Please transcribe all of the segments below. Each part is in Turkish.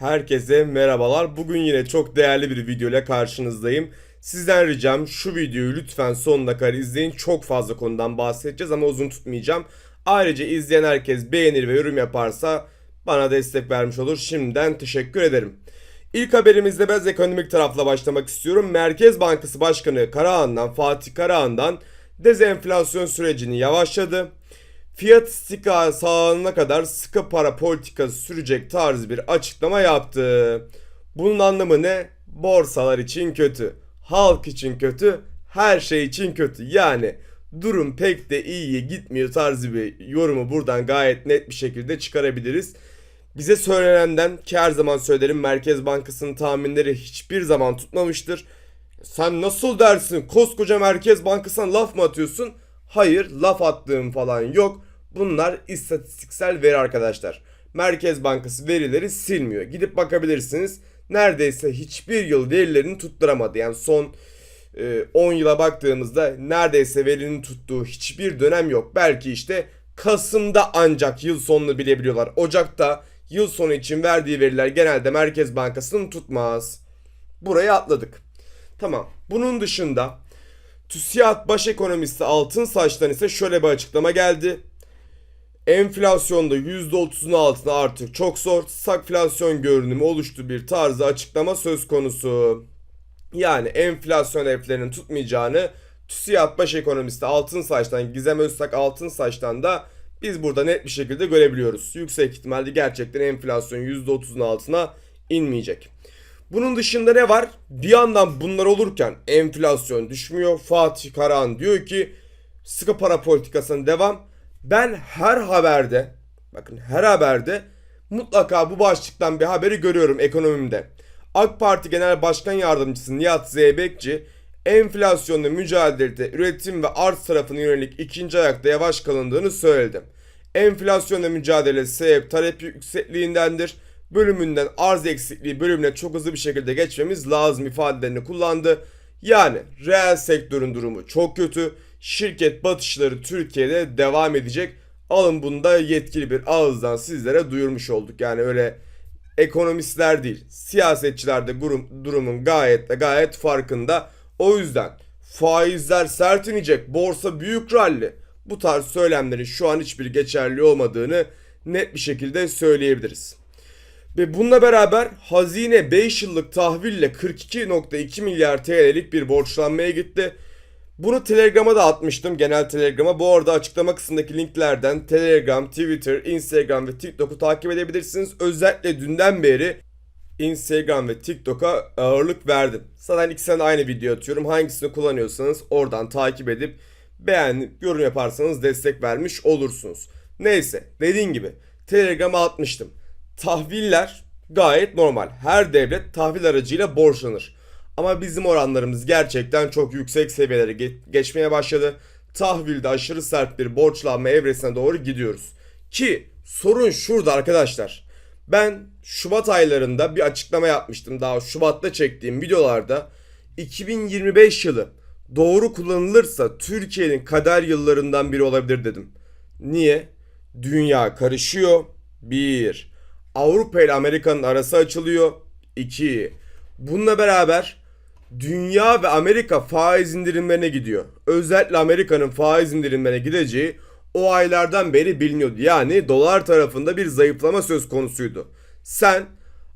Herkese merhabalar. Bugün yine çok değerli bir video ile karşınızdayım. Sizden ricam şu videoyu lütfen sonuna kadar izleyin. Çok fazla konudan bahsedeceğiz ama uzun tutmayacağım. Ayrıca izleyen herkes beğenir ve yorum yaparsa bana destek vermiş olur. Şimdiden teşekkür ederim. İlk haberimizde biraz ekonomik tarafla başlamak istiyorum. Merkez Bankası Başkanı Karahan'dan, Fatih Karahan'dan dezenflasyon sürecini yavaşladı. Fiyat istikrar sağlanana kadar sıkı para politikası sürecek tarz bir açıklama yaptı. Bunun anlamı ne? Borsalar için kötü, halk için kötü, her şey için kötü. Yani durum pek de iyiye gitmiyor tarzı bir yorumu buradan gayet net bir şekilde çıkarabiliriz. Bize söylenenden ki her zaman söylerim Merkez Bankası'nın tahminleri hiçbir zaman tutmamıştır. Sen nasıl dersin? Koskoca Merkez Bankası'na laf mı atıyorsun? Hayır, laf attığım falan yok. Bunlar istatistiksel veri arkadaşlar. Merkez Bankası verileri silmiyor. Gidip bakabilirsiniz. Neredeyse hiçbir yıl verilerini tutturamadı. Yani son e, 10 yıla baktığımızda neredeyse verinin tuttuğu hiçbir dönem yok. Belki işte Kasım'da ancak yıl sonunu bilebiliyorlar. Ocak'ta yıl sonu için verdiği veriler genelde Merkez Bankası'nın tutmaz. Buraya atladık. Tamam. Bunun dışında TÜSİAD baş ekonomisti Altın Saç'tan ise şöyle bir açıklama geldi. Enflasyonda %30'un altına artık çok zor. Stagflasyon görünümü oluştu bir tarzı açıklama söz konusu. Yani enflasyon hedeflerinin tutmayacağını TÜSİAD baş ekonomisti Altın Saç'tan Gizem Özsak Altın Saç'tan da biz burada net bir şekilde görebiliyoruz. Yüksek ihtimalle gerçekten enflasyon %30'un altına inmeyecek. Bunun dışında ne var? Bir yandan bunlar olurken enflasyon düşmüyor. Fatih Karahan diyor ki sıkı para politikasına devam. Ben her haberde bakın her haberde mutlaka bu başlıktan bir haberi görüyorum ekonomimde. AK Parti Genel Başkan Yardımcısı Nihat Zeybekçi enflasyonla mücadelede üretim ve arz tarafına yönelik ikinci ayakta yavaş kalındığını söyledi. Enflasyonla mücadele sebep talep yüksekliğindendir. Bölümünden arz eksikliği bölümüne çok hızlı bir şekilde geçmemiz lazım ifadelerini kullandı. Yani reel sektörün durumu çok kötü. Şirket batışları Türkiye'de devam edecek. Alın bunu da yetkili bir ağızdan sizlere duyurmuş olduk. Yani öyle ekonomistler değil, siyasetçiler de durum, durumun gayet de gayet farkında. O yüzden faizler sert inecek, borsa büyük ralli. Bu tarz söylemlerin şu an hiçbir geçerli olmadığını net bir şekilde söyleyebiliriz. Ve bununla beraber hazine 5 yıllık tahville 42.2 milyar TL'lik bir borçlanmaya gitti. Bunu Telegram'a da atmıştım genel Telegram'a. Bu arada açıklama kısmındaki linklerden Telegram, Twitter, Instagram ve TikTok'u takip edebilirsiniz. Özellikle dünden beri Instagram ve TikTok'a ağırlık verdim. Zaten ikisine de aynı video atıyorum. Hangisini kullanıyorsanız oradan takip edip beğenip yorum yaparsanız destek vermiş olursunuz. Neyse dediğim gibi Telegram'a atmıştım. Tahviller gayet normal. Her devlet tahvil aracıyla borçlanır. Ama bizim oranlarımız gerçekten çok yüksek seviyelere ge- geçmeye başladı. Tahvilde aşırı sert bir borçlanma evresine doğru gidiyoruz. Ki sorun şurada arkadaşlar. Ben Şubat aylarında bir açıklama yapmıştım daha Şubat'ta çektiğim videolarda. 2025 yılı doğru kullanılırsa Türkiye'nin kader yıllarından biri olabilir dedim. Niye? Dünya karışıyor. 1. Avrupa ile Amerika'nın arası açılıyor. 2. Bununla beraber dünya ve Amerika faiz indirimlerine gidiyor. Özellikle Amerika'nın faiz indirimlerine gideceği o aylardan beri biliniyordu. Yani dolar tarafında bir zayıflama söz konusuydu. Sen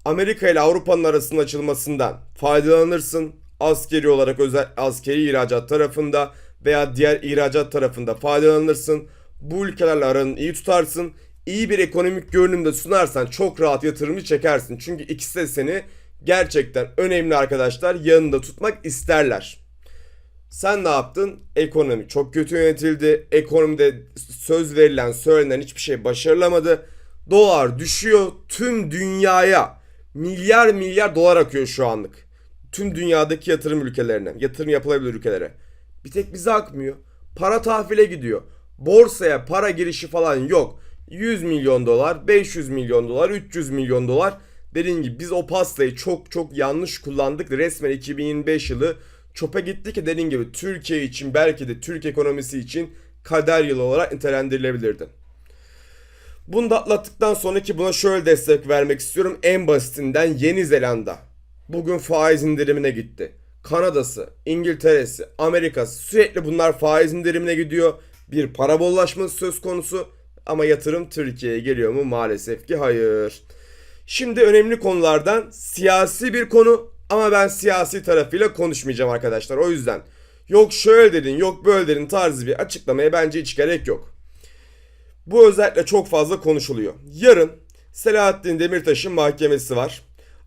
Amerika ile Avrupa'nın arasının açılmasından faydalanırsın. Askeri olarak özel askeri ihracat tarafında veya diğer ihracat tarafında faydalanırsın. Bu ülkelerle aranı iyi tutarsın. İyi bir ekonomik görünümde sunarsan çok rahat yatırımı çekersin. Çünkü ikisi de seni gerçekten önemli arkadaşlar yanında tutmak isterler. Sen ne yaptın? Ekonomi çok kötü yönetildi. Ekonomide söz verilen, söylenen hiçbir şey başarılamadı. Dolar düşüyor. Tüm dünyaya milyar milyar dolar akıyor şu anlık. Tüm dünyadaki yatırım ülkelerine, yatırım yapılabilir ülkelere. Bir tek bize akmıyor. Para tahvile gidiyor. Borsaya para girişi falan yok. 100 milyon dolar, 500 milyon dolar, 300 milyon dolar. Dediğim gibi biz o pastayı çok çok yanlış kullandık. Resmen 2025 yılı çöpe gitti ki dediğim gibi Türkiye için belki de Türk ekonomisi için kader yılı olarak nitelendirilebilirdi. Bunu da atlattıktan sonra ki buna şöyle destek vermek istiyorum. En basitinden Yeni Zelanda. Bugün faiz indirimine gitti. Kanada'sı, İngiltere'si, Amerika'sı sürekli bunlar faiz indirimine gidiyor. Bir para bollaşması söz konusu. Ama yatırım Türkiye'ye geliyor mu? Maalesef ki hayır. Şimdi önemli konulardan siyasi bir konu ama ben siyasi tarafıyla konuşmayacağım arkadaşlar. O yüzden yok şöyle dedin yok böyle dedin tarzı bir açıklamaya bence hiç gerek yok. Bu özellikle çok fazla konuşuluyor. Yarın Selahattin Demirtaş'ın mahkemesi var.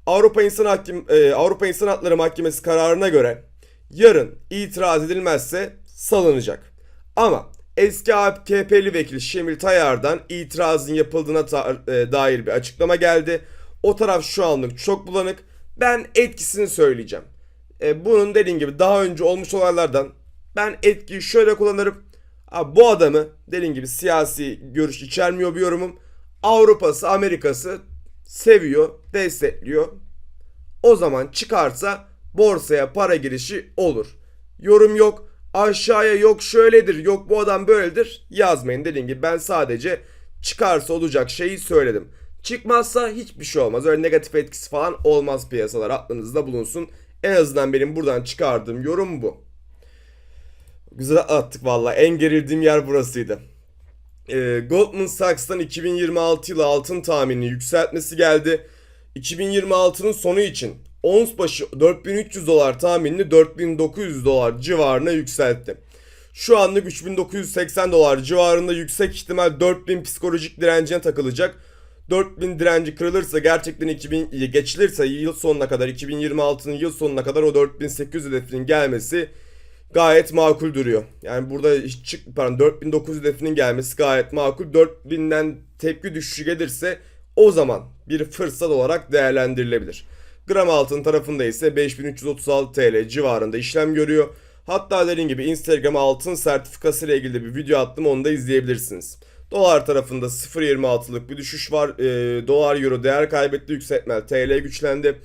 Avrupa İnsan Hakim e, Avrupa İnsan Hakları Mahkemesi kararına göre yarın itiraz edilmezse salınacak. Ama eski AKP'li vekil Şemil Tayar'dan itirazın yapıldığına e, dair bir açıklama geldi. O taraf şu anlık çok bulanık. Ben etkisini söyleyeceğim. E, bunun dediğim gibi daha önce olmuş olaylardan ben etkiyi şöyle kullanırım. Abi bu adamı dediğim gibi siyasi görüş içermiyor bir yorumum. Avrupa'sı, Amerika'sı seviyor, destekliyor. O zaman çıkarsa borsaya para girişi olur. Yorum yok. Aşağıya yok şöyledir, yok bu adam böyledir yazmayın. Dediğim gibi ben sadece çıkarsa olacak şeyi söyledim. Çıkmazsa hiçbir şey olmaz. Öyle negatif etkisi falan olmaz piyasalar aklınızda bulunsun. En azından benim buradan çıkardığım yorum bu. Güzel attık valla. En gerildiğim yer burasıydı. Ee, Goldman Sachs'tan 2026 yılı altın tahminini yükseltmesi geldi. 2026'nın sonu için ons başı 4300 dolar tahminini 4900 dolar civarına yükseltti. Şu anlık 3980 dolar civarında yüksek ihtimal 4000 psikolojik direncine takılacak. 4000 direnci kırılırsa gerçekten 2000 geçilirse yıl sonuna kadar 2026'nın yıl sonuna kadar o 4800 hedefinin gelmesi gayet makul duruyor. Yani burada hiç çık pardon 4900 hedefinin gelmesi gayet makul. 4000'den tepki düşüşü gelirse o zaman bir fırsat olarak değerlendirilebilir. Gram altın tarafında ise 5336 TL civarında işlem görüyor. Hatta dediğim gibi Instagram'a altın sertifikası ile ilgili bir video attım onu da izleyebilirsiniz. Dolar tarafında 0.26'lık bir düşüş var. Ee, dolar euro değer kaybetti yükseltmel. TL güçlendi.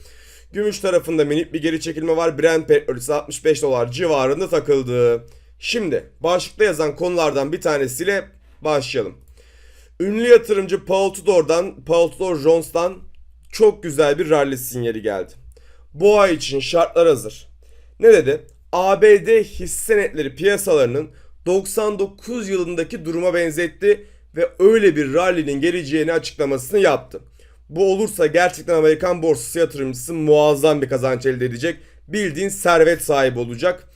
Gümüş tarafında minik bir geri çekilme var. Brent petrolü 65 dolar civarında takıldı. Şimdi başlıkta yazan konulardan bir tanesiyle başlayalım. Ünlü yatırımcı Paul Tudor'dan, Paul Tudor Jones'tan çok güzel bir rally sinyali geldi. Bu ay için şartlar hazır. Ne dedi? ABD hisse senetleri piyasalarının 99 yılındaki duruma benzetti ve öyle bir rally'nin geleceğini açıklamasını yaptı. Bu olursa gerçekten Amerikan borsası yatırımcısı muazzam bir kazanç elde edecek. Bildiğin servet sahibi olacak.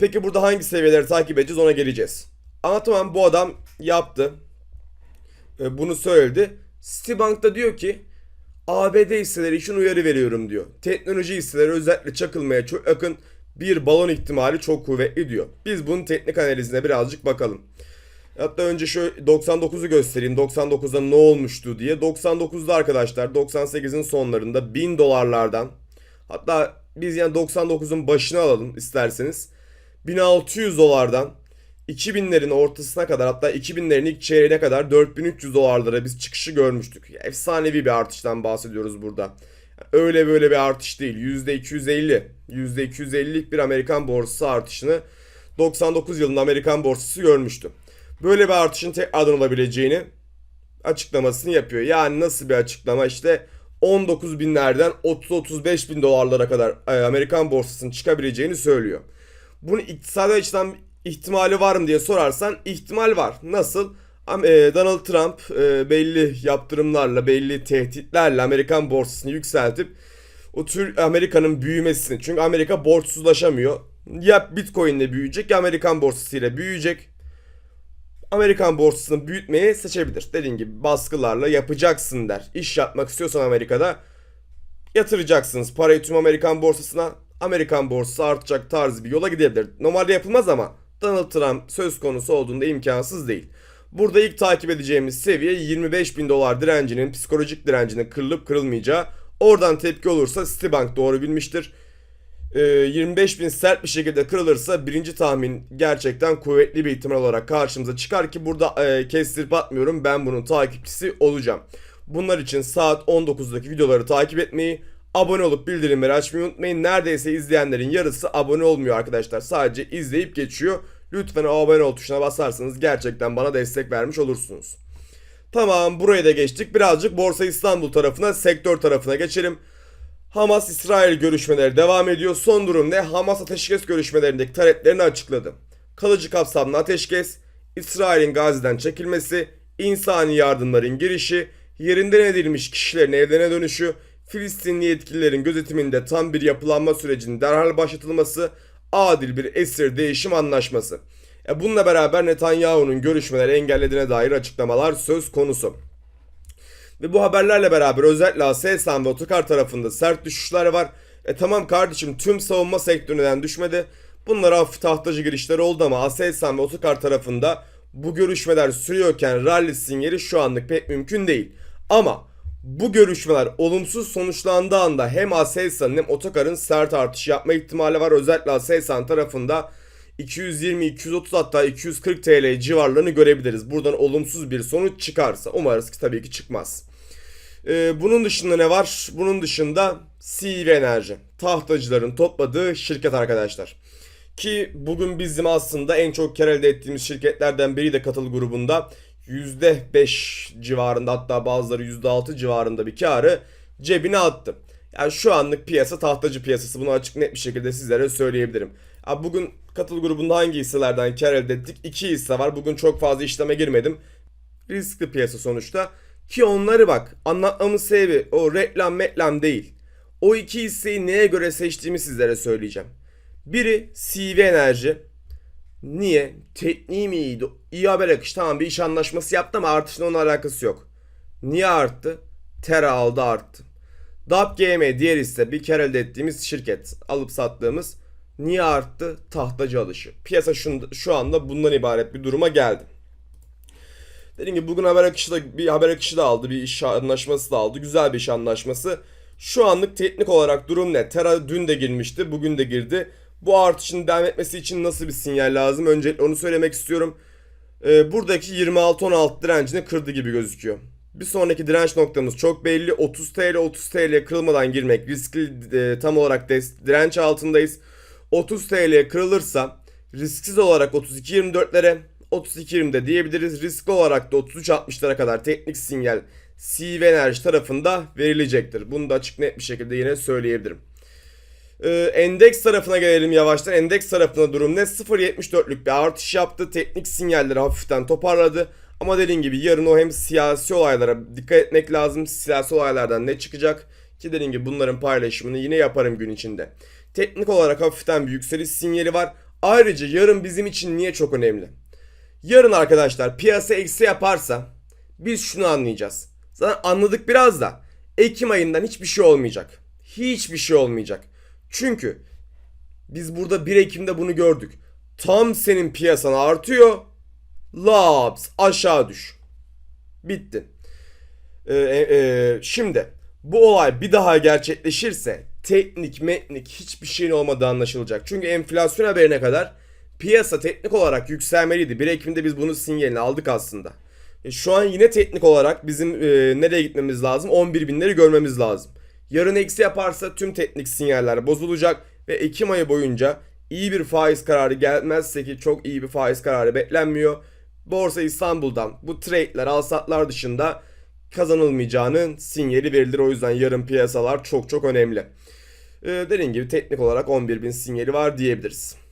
Peki burada hangi seviyeleri takip edeceğiz ona geleceğiz. Ama tamam bu adam yaptı. E, Bunu söyledi. Citibank da diyor ki ABD hisseleri için uyarı veriyorum diyor. Teknoloji hisseleri özellikle çakılmaya çok yakın bir balon ihtimali çok kuvvetli diyor. Biz bunun teknik analizine birazcık bakalım. Hatta önce şu 99'u göstereyim. 99'da ne olmuştu diye. 99'da arkadaşlar 98'in sonlarında 1000 dolarlardan hatta biz yani 99'un başına alalım isterseniz. 1600 dolardan 2000'lerin ortasına kadar hatta 2000'lerin ilk çeyreğine kadar 4300 dolarlara biz çıkışı görmüştük. Efsanevi bir artıştan bahsediyoruz burada. Öyle böyle bir artış değil. %250. %250'lik bir Amerikan borsası artışını 99 yılında Amerikan borsası görmüştü. Böyle bir artışın tekrardan olabileceğini açıklamasını yapıyor. Yani nasıl bir açıklama işte 19 binlerden 30-35 bin dolarlara kadar e, Amerikan borsasının çıkabileceğini söylüyor. Bunu iktisadi açıdan ihtimali var mı diye sorarsan ihtimal var. Nasıl? E, Donald Trump e, belli yaptırımlarla, belli tehditlerle Amerikan borsasını yükseltip o tür Amerika'nın büyümesini. Çünkü Amerika borçsuzlaşamıyor. Ya Bitcoin ile büyüyecek ya Amerikan borsasıyla büyüyecek. Amerikan borsasını büyütmeyi seçebilir. Dediğim gibi baskılarla yapacaksın der. İş yapmak istiyorsan Amerika'da yatıracaksınız parayı tüm Amerikan borsasına. Amerikan borsası artacak tarzı bir yola gidebilir. Normalde yapılmaz ama Donald Trump söz konusu olduğunda imkansız değil. Burada ilk takip edeceğimiz seviye 25 bin dolar direncinin psikolojik direncinin kırılıp kırılmayacağı. Oradan tepki olursa Citibank doğru bilmiştir. Ee, 25 bin sert bir şekilde kırılırsa birinci tahmin gerçekten kuvvetli bir ihtimal olarak karşımıza çıkar ki burada e, kestirip atmıyorum ben bunun takipçisi olacağım. Bunlar için saat 19'daki videoları takip etmeyi, abone olup bildirimleri açmayı unutmayın. Neredeyse izleyenlerin yarısı abone olmuyor arkadaşlar. Sadece izleyip geçiyor. Lütfen abone ol tuşuna basarsanız gerçekten bana destek vermiş olursunuz. Tamam buraya da geçtik. Birazcık Borsa İstanbul tarafına, sektör tarafına geçelim. Hamas-İsrail görüşmeleri devam ediyor. Son durum ne? Hamas ateşkes görüşmelerindeki taleplerini açıkladı. Kalıcı kapsamlı ateşkes, İsrail'in Gazze'den çekilmesi, insani yardımların girişi, yerinden edilmiş kişilerin evlerine dönüşü, Filistinli yetkililerin gözetiminde tam bir yapılanma sürecinin derhal başlatılması, adil bir esir değişim anlaşması. E bununla beraber Netanyahu'nun görüşmeleri engellediğine dair açıklamalar söz konusu. Ve bu haberlerle beraber özellikle Aselsan ve Otokar tarafında sert düşüşler var. E tamam kardeşim tüm savunma sektöründen düşmedi. Bunlar hafif tahtacı girişler oldu ama Aselsan ve Otokar tarafında bu görüşmeler sürüyorken rally sinyali şu anlık pek mümkün değil. Ama bu görüşmeler olumsuz sonuçlandığı anda hem Aselsan'ın hem Otokar'ın sert artış yapma ihtimali var. Özellikle Aselsan tarafında 220-230 hatta 240 TL civarlarını görebiliriz. Buradan olumsuz bir sonuç çıkarsa umarız ki tabii ki çıkmaz. Ee, bunun dışında ne var? Bunun dışında CV Enerji. Tahtacıların topladığı şirket arkadaşlar. Ki bugün bizim aslında en çok kar elde ettiğimiz şirketlerden biri de katıl grubunda %5 civarında hatta bazıları %6 civarında bir karı cebine attı. Yani şu anlık piyasa tahtacı piyasası bunu açık net bir şekilde sizlere söyleyebilirim. Ya bugün katıl grubunda hangi hisselerden kar elde ettik? İki hisse var. Bugün çok fazla işleme girmedim. Riskli piyasa sonuçta. Ki onları bak anlatmamın sebebi o reklam meklam değil. O iki hisseyi neye göre seçtiğimi sizlere söyleyeceğim. Biri CV Enerji. Niye? Tekniği mi iyiydi? İyi haber akış. Tamam bir iş anlaşması yaptı ama artışla onun alakası yok. Niye arttı? Tera aldı arttı. DAP GM diğer ise bir kere elde ettiğimiz şirket. Alıp sattığımız. Niye arttı? Tahtacı alışı. Piyasa şu, şu anda bundan ibaret bir duruma geldi. Dediğim gibi bugün haber akışı da bir haber akışı da aldı. Bir iş anlaşması da aldı. Güzel bir iş anlaşması. Şu anlık teknik olarak durum ne? Tera dün de girmişti. Bugün de girdi. Bu artışın devam etmesi için nasıl bir sinyal lazım? Öncelikle onu söylemek istiyorum. Ee, buradaki 26-16 direncini kırdı gibi gözüküyor. Bir sonraki direnç noktamız çok belli. 30 TL 30 TL kırılmadan girmek riskli e, tam olarak des- direnç altındayız. 30 TL kırılırsa risksiz olarak 32.24'lere 32.20'de diyebiliriz. Riskli olarak da 33.60'lara kadar teknik sinyal CV Enerji tarafında verilecektir. Bunu da açık net bir şekilde yine söyleyebilirim. Ee, endeks tarafına gelelim yavaştan. Endeks tarafında durum ne? 0.74'lük bir artış yaptı. Teknik sinyalleri hafiften toparladı. Ama dediğim gibi yarın o hem siyasi olaylara dikkat etmek lazım. Siyasi olaylardan ne çıkacak? Ki dediğim gibi bunların paylaşımını yine yaparım gün içinde. Teknik olarak hafiften bir yükseliş sinyali var. Ayrıca yarın bizim için niye çok önemli? Yarın arkadaşlar piyasa eksi yaparsa biz şunu anlayacağız. Zaten anladık biraz da Ekim ayından hiçbir şey olmayacak. Hiçbir şey olmayacak. Çünkü biz burada 1 Ekim'de bunu gördük. Tam senin piyasan artıyor. Laps aşağı düş. Bitti. Ee, e, şimdi bu olay bir daha gerçekleşirse teknik metnik hiçbir şeyin olmadığı anlaşılacak. Çünkü enflasyon haberine kadar piyasa teknik olarak yükselmeliydi. 1 Ekim'de biz bunun sinyalini aldık aslında. E, şu an yine teknik olarak bizim e, nereye gitmemiz lazım? 11 binleri görmemiz lazım. Yarın eksi yaparsa tüm teknik sinyaller bozulacak ve Ekim ayı boyunca iyi bir faiz kararı gelmezse ki çok iyi bir faiz kararı beklenmiyor. Borsa İstanbul'dan bu trade'ler, alsatlar dışında kazanılmayacağının sinyali verilir. O yüzden yarın piyasalar çok çok önemli. Ee, dediğim gibi teknik olarak 11.000 sinyali var diyebiliriz.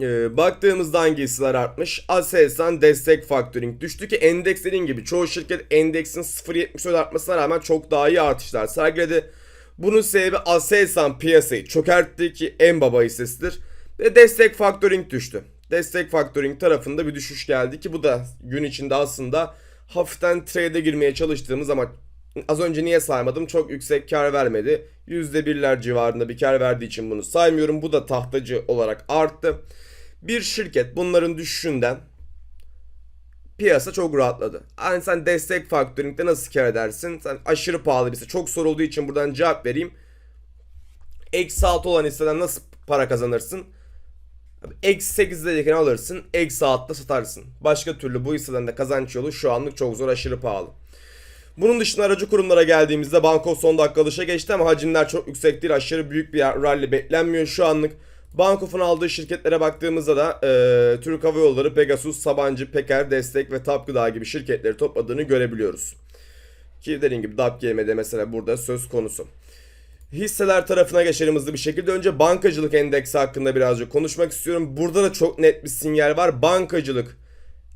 Ee, baktığımızda hangi hisseler artmış? Aselsan destek factoring düştü ki endeks dediğim gibi çoğu şirket endeksin 0.74 artmasına rağmen çok daha iyi artışlar sergiledi. Bunun sebebi Aselsan piyasayı çökertti ki en baba hissesidir. Ve destek factoring düştü. Destek factoring tarafında bir düşüş geldi ki bu da gün içinde aslında hafiften trade'e girmeye çalıştığımız ama az önce niye saymadım? Çok yüksek kar vermedi. %1'ler civarında bir kar verdiği için bunu saymıyorum. Bu da tahtacı olarak arttı. Bir şirket bunların düşüşünden piyasa çok rahatladı. Yani sen destek faktöringde nasıl kar edersin? Sen aşırı pahalı bir. Çok sorulduğu için buradan cevap vereyim. Eksi 6 olan hisseden nasıl para kazanırsın? Eksi 8'deyken alırsın. Eksi 6'da satarsın. Başka türlü bu hisseden de kazanç yolu şu anlık çok zor aşırı pahalı. Bunun dışında aracı kurumlara geldiğimizde banko son dakika alışa geçti ama hacimler çok yüksek değil. Aşırı büyük bir rally beklenmiyor şu anlık. Bankof'un aldığı şirketlere baktığımızda da e, Türk Hava Yolları, Pegasus, Sabancı, Peker, Destek ve Tap Gıda gibi şirketleri topladığını görebiliyoruz. Ki dediğim gibi DAP-GM'de mesela burada söz konusu. Hisseler tarafına geçelim hızlı bir şekilde. Önce bankacılık endeksi hakkında birazcık konuşmak istiyorum. Burada da çok net bir sinyal var. Bankacılık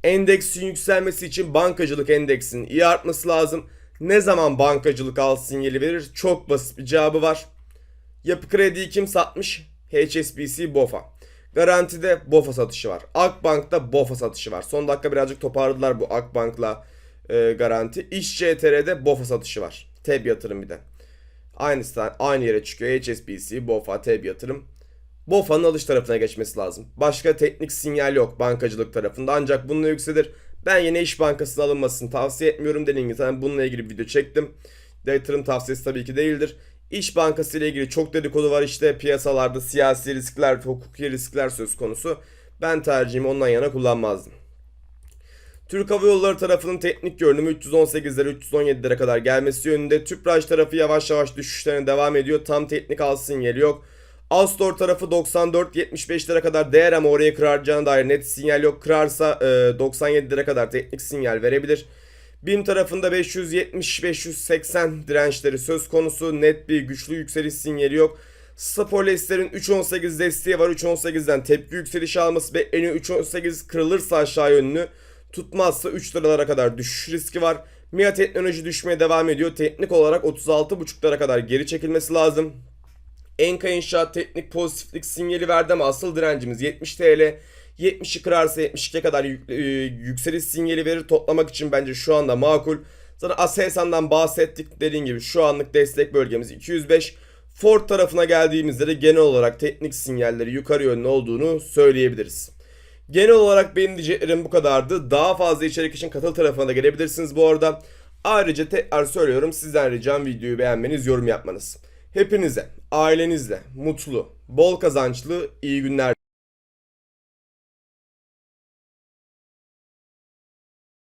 endeksin yükselmesi için bankacılık endeksinin iyi artması lazım. Ne zaman bankacılık al sinyali verir? Çok basit bir cevabı var. Yapı krediyi kim satmış? HSBC BOFA. Garantide BOFA satışı var. Akbank'ta BOFA satışı var. Son dakika birazcık toparladılar bu Akbank'la e, garanti. İş CTR'de BOFA satışı var. TEB yatırım bir de. Aynı, aynı yere çıkıyor. HSBC, BOFA, TEB yatırım. BOFA'nın alış tarafına geçmesi lazım. Başka teknik sinyal yok bankacılık tarafında ancak bununla yükselir. Ben yine İş Bankası'na alınmasını tavsiye etmiyorum dediğim gibi zaten bununla ilgili bir video çektim. Yatırım tavsiyesi tabii ki değildir. İş Bankası ile ilgili çok dedikodu var işte piyasalarda siyasi riskler, hukuki riskler söz konusu. Ben tercihimi ondan yana kullanmazdım. Türk Hava Yolları tarafının teknik görünümü 318'lere 317'lere kadar gelmesi yönünde. Tüpraş tarafı yavaş yavaş düşüşlerine devam ediyor. Tam teknik al sinyali yok. Astor tarafı 94-75'lere kadar değer ama orayı kıracağına dair net sinyal yok. Kırarsa e, 97'lere kadar teknik sinyal verebilir. BİM tarafında 570-580 dirençleri söz konusu. Net bir güçlü yükseliş sinyali yok. Sporles'lerin 3.18 desteği var. 3.18'den tepki yükselişi alması bekleniyor. 3.18 kırılırsa aşağı yönlü tutmazsa 3 liralara kadar düşüş riski var. MIA teknoloji düşmeye devam ediyor. Teknik olarak 36.5'lara kadar geri çekilmesi lazım. Enka İnşaat teknik pozitiflik sinyali verdi ama asıl direncimiz 70 TL. 70'i kırarsa 72'ye kadar yük- e, yükseliş sinyali verir. Toplamak için bence şu anda makul. Zaten Aselsan'dan bahsettik dediğim gibi şu anlık destek bölgemiz 205. Ford tarafına geldiğimizde de genel olarak teknik sinyalleri yukarı yönlü olduğunu söyleyebiliriz. Genel olarak benim diyeceklerim bu kadardı. Daha fazla içerik için katıl tarafına da gelebilirsiniz bu arada. Ayrıca tekrar söylüyorum sizden ricam videoyu beğenmeniz, yorum yapmanız. Hepinize, ailenizle, mutlu, bol kazançlı, iyi günler